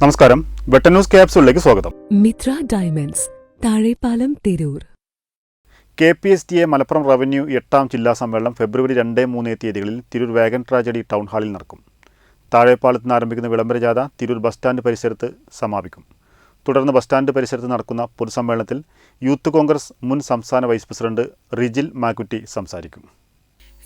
നമസ്കാരം. വെട്ട ന്യൂസ് ക്യാപ്സൂളിലേക്ക് സ്വാഗതം. Mitra diamonds Thazhepalam Tirur. K P S T A Malappuram revenue എട്ടാം ജില്ലാ സമ്മേളനം ഫെബ്രുവരി രണ്ട് മൂന്ന് തീയതികളിൽ തിരൂർ വാഗൻ ട്രാജഡി ടൗൺ ഹാളിൽ നടക്കും. താഴെപ്പാലത്ത് നിന്ന് ആരംഭിക്കുന്ന വിളംബര ജാഥ തിരൂർ ബസ് സ്റ്റാൻഡ് പരിസരത്ത് സമാപിക്കും. തുടർന്ന് ബസ് സ്റ്റാൻഡ് പരിസരത്ത് നടക്കുന്ന പൊതുസമ്മേളനത്തിൽ യൂത്ത് കോൺഗ്രസ് മുൻ സംസ്ഥാന വൈസ് പ്രസിഡന്റ് റിജിൽ മാക്കുറ്റി സംസാരിക്കും.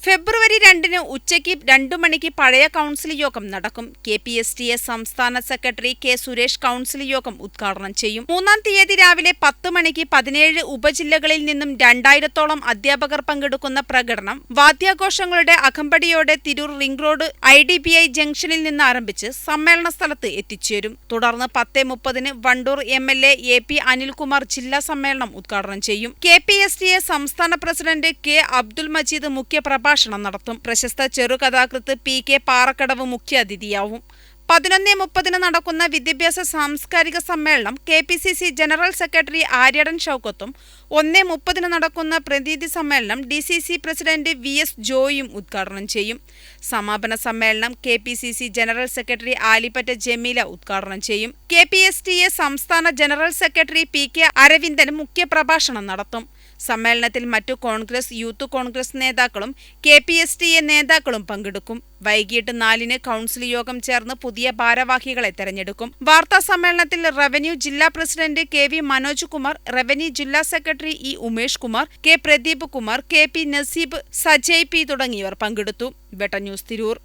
ഫെബ്രുവരി രണ്ടിന് ഉച്ചയ്ക്ക് രണ്ടു മണിക്ക് പഴയ കൗൺസിൽ യോഗം നടക്കും. K P S T A സംസ്ഥാന സെക്രട്ടറി കെ സുരേഷ് കൗൺസിൽ യോഗം ഉദ്ഘാടനം ചെയ്യും. മൂന്നാം തീയതി രാവിലെ പത്ത് മണിക്ക് പതിനേഴ് ഉപജില്ലകളിൽ നിന്നും രണ്ടായിരത്തോളം അധ്യാപകർ പങ്കെടുക്കുന്ന പ്രകടനം വാദ്യാഘോഷങ്ങളുടെ അകമ്പടിയോടെ Tirur ring road I D B I ജംഗ്ഷനിൽ നിന്ന് ആരംഭിച്ച് സമ്മേളന സ്ഥലത്ത് എത്തിച്ചേരും. തുടർന്ന് പത്ത് മുപ്പതിന് Wandoor M L A A P Anilkumar ജില്ലാ സമ്മേളനം ഉദ്ഘാടനം ചെയ്യും. K P S T A സംസ്ഥാന പ്രസിഡന്റ് കെ അബ്ദുൽ മജീദ് മുഖ്യ പ്രഭാഷണം നടത്തും. പ്രശസ്ത ചെറുകഥാകൃത്ത് പി കെ പാറക്കടവ് മുഖ്യാതിഥിയാവും പതിനൊന്ന് മുപ്പതിന് നടക്കുന്ന വിദ്യാഭ്യാസ സാംസ്കാരിക സമ്മേളനം K P C C general secretary Aryadan ഷൌക്കത്തും ഒന്ന് മുപ്പതിന് നടക്കുന്ന പ്രതിനിധി സമ്മേളനം D C C president V S ജോയും ഉദ്ഘാടനം ചെയ്യും. സമാപന സമ്മേളനം K P C C general secretary Alippatta Jameela ഉദ്ഘാടനം ചെയ്യും. K P S T A സംസ്ഥാന general secretary P K Aravindan മുഖ്യപ്രഭാഷണം നടത്തും. സമ്മേളനത്തിൽ മറ്റു കോൺഗ്രസ് യൂത്ത് കോൺഗ്രസ് നേതാക്കളും K P S T A നേതാക്കളും പങ്കെടുക്കും. വൈകിട്ട് നാലിന് കൗൺസിൽ യോഗം ചേർന്ന് പുതിയ ഭാരവാഹികളെ തെരഞ്ഞെടുക്കും. വാർത്താ സമ്മേളനത്തിൽ റവന്യൂ ജില്ലാ president K V Manoj Kumar revenue ജില്ലാ secretary E Umesh Kumar K Pradeep Kumar K P Naseeb Sajay P തുടങ്ങിയവർ പങ്കെടുത്തു. ബെട്ട ന്യൂസ് തിരൂർ.